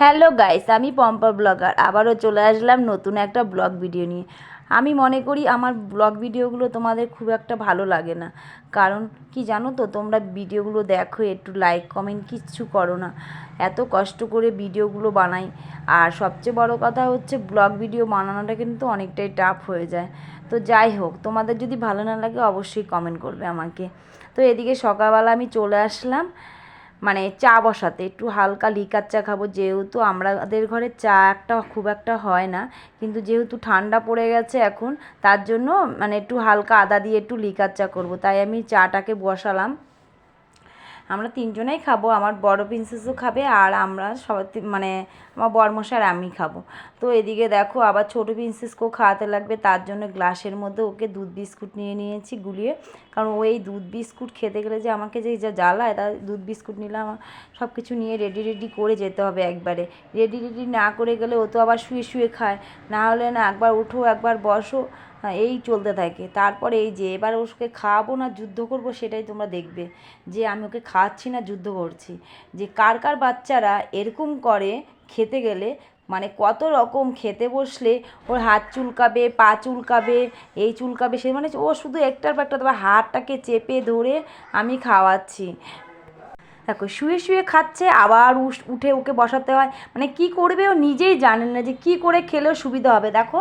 Hello guys আমি Pampa blogger. আবারও চলে আসলাম নতুন একটা ব্লগ ভিডিও নিয়ে। আমি মনে করি আমার ব্লগ ভিডিওগুলো তোমাদের খুব একটা ভালো লাগে না। কারণ কি জানো তো, তোমরা ভিডিওগুলো দেখো, একটু লাইক কমেন্ট কিচ্ছু করো না। এত কষ্ট করে ভিডিওগুলো বানাই। আর সবচেয়ে বড় কথা হচ্ছে, ব্লগ ভিডিও বানানোটা কিন্তু অনেকটাই টাফ হয়ে যায়। তো যাই হোক, তোমাদের যদি ভালো না লাগে, অবশ্যই কমেন্ট করবে আমাকে। তো এদিকে সকালবেলা আমি চলে আসলাম। মানে চা বসাতে, একটু হালকা লিকার চা খাব, যেহেতু আমাদের ঘরে চা একটা খুব একটা হয় না, কিন্তু যেহেতু ঠান্ডা পড়ে গেছে এখন, তার জন্য মানে একটু হালকা আদা দিয়ে একটু লিকার চা করব, তাই আমি চাটাকে বসালাম। আমরা তিনজনেই খাব, আমার বড় প্রিন্সেসও খাবে আর আমরা সবাই মানে আমার বরমশার আমি খাব। তো এদিকে দেখো আবার ছোটো প্রিন্সেসকেও খাওয়াতে লাগবে, তার জন্য গ্লাসের মধ্যে ওকে দুধ বিস্কুট নিয়ে নিয়েছি গুলিয়ে। কারণ ওই দুধ বিস্কুট খেতে গেলে যে আমাকে যে যা জ্বালায় তা দুধ বিস্কুট নিলে আমার সব কিছু নিয়ে রেডি রেডি করে যেতে হবে একবারে। রেডি রেডি না করে গেলে ও তো আবার শুয়ে শুয়ে খায়। না হলে না একবার ওঠো, একবার বসো এই চলতে থাকে। তারপরে এই যে এবার ওকে খাওয়াবো না, যুদ্ধ করব সেটাই তোমরা দেখবে। যে আমি ওকে খাওয়াচ্ছি না, যুদ্ধ করছি। যে কার কার বাচ্চারা এরকম করে খেতে গেলে মানে কত রকম খেতে বসলে ওর হাত চুলকাবে, পা চুলকাবে, এই চুলকাবে সে মানে ও শুধু একটার পর একটা তোমার হাতটাকে চেপে ধরে আমি খাওয়াচ্ছি। দেখো, শুয়ে শুয়ে খাচ্ছে, আবার উঠে ওকে বসাতে হয়। মানে কি করবে ও নিজেই জানেন না যে কি করে খেলেও সুবিধা হবে। দেখো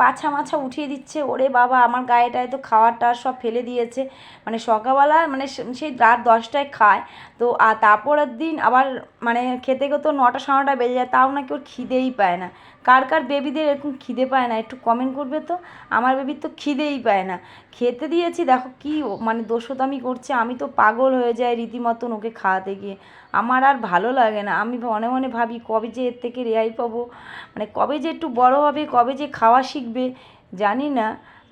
পাছা মাছা উঠিয়ে দিচ্ছে। ওরে বাবা, আমার গায়েটায় তো খাওয়ার টাওয়ার সব ফেলে দিয়েছে। মানে সকালবেলা মানে সেই রাত দশটায় খায়। তো আর তারপরের দিন আবার মানে খেতে খেতে নটা সাড়ে নটা বেজে যায়, তাও নাকি ওর খিদেই পায় না। কার কার বেবিদের এরকম খিদে পায় না? একটু কমেন্ট করবে তো? আমার বেবির তো খিদেই পায় না। খেতে দিয়েছি, দেখো কী মানে দোষতামি করছে। আমি তো পাগল হয়ে যাই রীতিমতন ওকে খাওয়াতে গিয়ে। আমার আর ভালো লাগে না। আমি মনে মনে ভাবি, কবে যে এর থেকে রেহাই পাবো? মানে কবে যে একটু বড় হবে, কবে যে খাওয়া শিখবে? জানি না।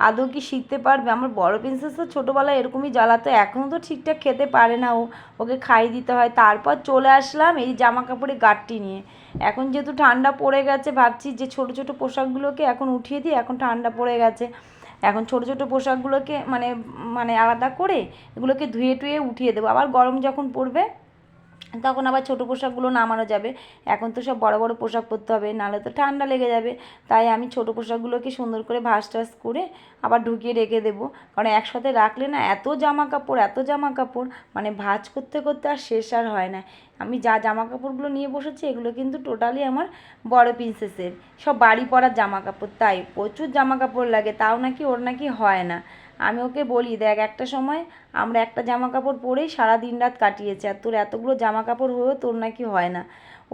আদৌ কি শিখতে পারবে? আমার বড় প্রিন্সেস তো ছোটোবেলায় এরকমই জ্বালাতো এখনও তো ঠিকঠাক খেতে পারে না ও। ওকে খাইয়ে দিতে হয়। তারপর চলে আসলাম এই জামা কাপড়ের গাঠটি নিয়ে। এখন যেহেতু ঠান্ডা পড়ে গেছে, ভাবছি যে ছোট ছোট পোশাকগুলোকে এখন উঠিয়ে দিই, এখন ঠান্ডা পড়ে গেছে। এখন ছোট ছোট পোশাকগুলোকে মানে মানে আলাদা করে এগুলোকে ধুয়ে টুয়ে উঠিয়ে দেবো। আবার গরম যখন পড়বে তখন আবার ছোটো পোশাকগুলো নামানো যাবে। এখন তো সব বড় বড় পোশাক পরতে হবে, নাহলে তো ঠান্ডা লেগে যাবে। তাই আমি ছোটো পোশাকগুলোকে সুন্দর করে ভাস টাস করে আবার ঢুকিয়ে রেখে দেবো। কারণ একসাথে রাখলে না এত জামা কাপড় এত জামা কাপড় মানে ভাজ করতে করতে আর শেষ আর হয় না। আমি যা জামা কাপড়গুলো নিয়ে বসেছি, এগুলো কিন্তু টোটালি আমার বড় প্রিন্সেসের সব বাড়ি পরার জামা কাপড় তাই প্রচুর জামা কাপড় লাগে, তাও নাকি ওর নাকি হয় না। আমি ওকে বলি, দেখ, একটা সময় আমরা একটা জামা কাপড় পরেই সারা দিন রাত কাটিয়েছি, আর তোর এতগুলো জামা কাপড় হয়েও তোর নাকি হয় না।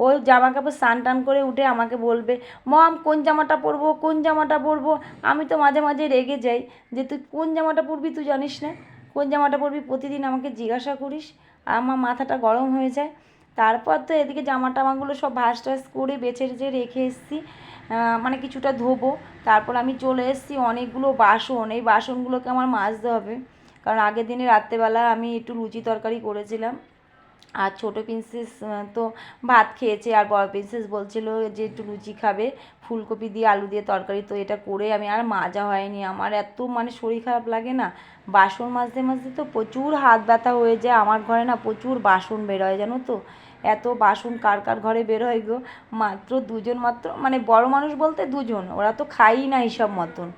ও জামা কাপড় স্নান টান করে উঠে আমাকে বলবে, মম, কোন জামাটা পরবো, কোন জামাটা পরবো? আমি তো মাঝে মাঝে রেগে যাই, যে তুই কোন জামাটা পরবি তুই জানিস না। কোন জামাটা পরবি প্রতিদিন আমাকে জিজ্ঞাসা করিস, আর আমার মাথাটা গরম হয়ে যায়। তারপর তো এদিকে জামা টামাগুলো সব ভাস টাস করে বেছে রেখে এসেছি। মানে কিছুটা ধোবো। তারপর আমি চলে এসেছি অনেকগুলো বাসন। এই বাসনগুলোকে আমার মাজতে হবে। কারণ আগের দিনে রাত্রেবেলা আমি একটু লুচি তরকারি করেছিলাম। আর ছোটো প্রিন্সেস তো ভাত খেয়েছে আর বড় প্রিন্সেস বলছিল যে একটু লুচি খাবে, ফুলকপি দিয়ে আলু দিয়ে তরকারি। তো এটা করে আমি আর মাজা হয়নি। আমার এত মানে শরীর খারাপ লাগে না। বাসন মাজতে মাজতে তো প্রচুর হাত ব্যথা হয়ে যায়। আমার ঘরে না প্রচুর বাসন বেরোয়, জানো তো? এত বাসন কার কার ঘরে বের বেরোয় গো? মাত্র দুজন মাত্র? মানে বড় মানুষ বলতে দুজন। ওরা তো খাই না হিসাব মতন।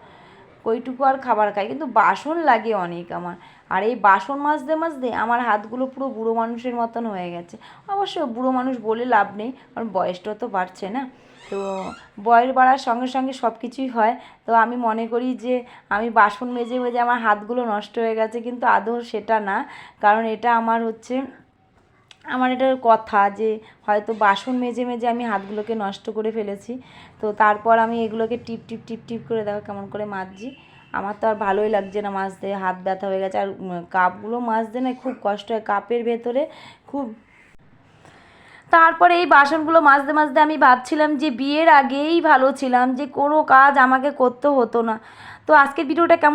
ওইটুকু আর খাবার খাই কিন্তু বাসন লাগে অনেক আমার। আর এই বাসন মাজতে মাজতে আমার হাতগুলো পুরো বুড়ো মানুষের মতন হয়ে গেছে। অবশ্য বুড়ো মানুষ বলে লাভ নেই, কারণ বয়সটা তো বাড়ছে না। তো বয়স বাড়ার সঙ্গে সঙ্গে সব কিছুই হয়। তো আমি মনে করি যে আমি বাসন মেজে মেজে আমার হাতগুলো নষ্ট হয়ে গেছে, কিন্তু আদৌ সেটা না। কারণ এটা আমার হচ্ছে আমার এটার কথা যে হয়তো বাসন মেজে মেজে আমি হাতগুলোকে নষ্ট করে ফেলেছি। তো তারপর আমি এগুলোকে টিপ টিপ টিপ টিপ করে দেখো কেমন করে মাজছি। আমার তো আর ভালোই লাগছে না মাজতে হাত ব্যথা হয়ে গেছে। আর কাপগুলো মাজতে না খুব কষ্ট হয় কাপের ভেতরে খুব। তারপরে এই বাসনগুলো মাজতে মাজতে আমি ভাবছিলাম যে বিয়ের আগেই ভালো ছিলাম যে কোনো কাজ আমাকে করতে হতো না। তো আজকের ভিডিওটা কেমন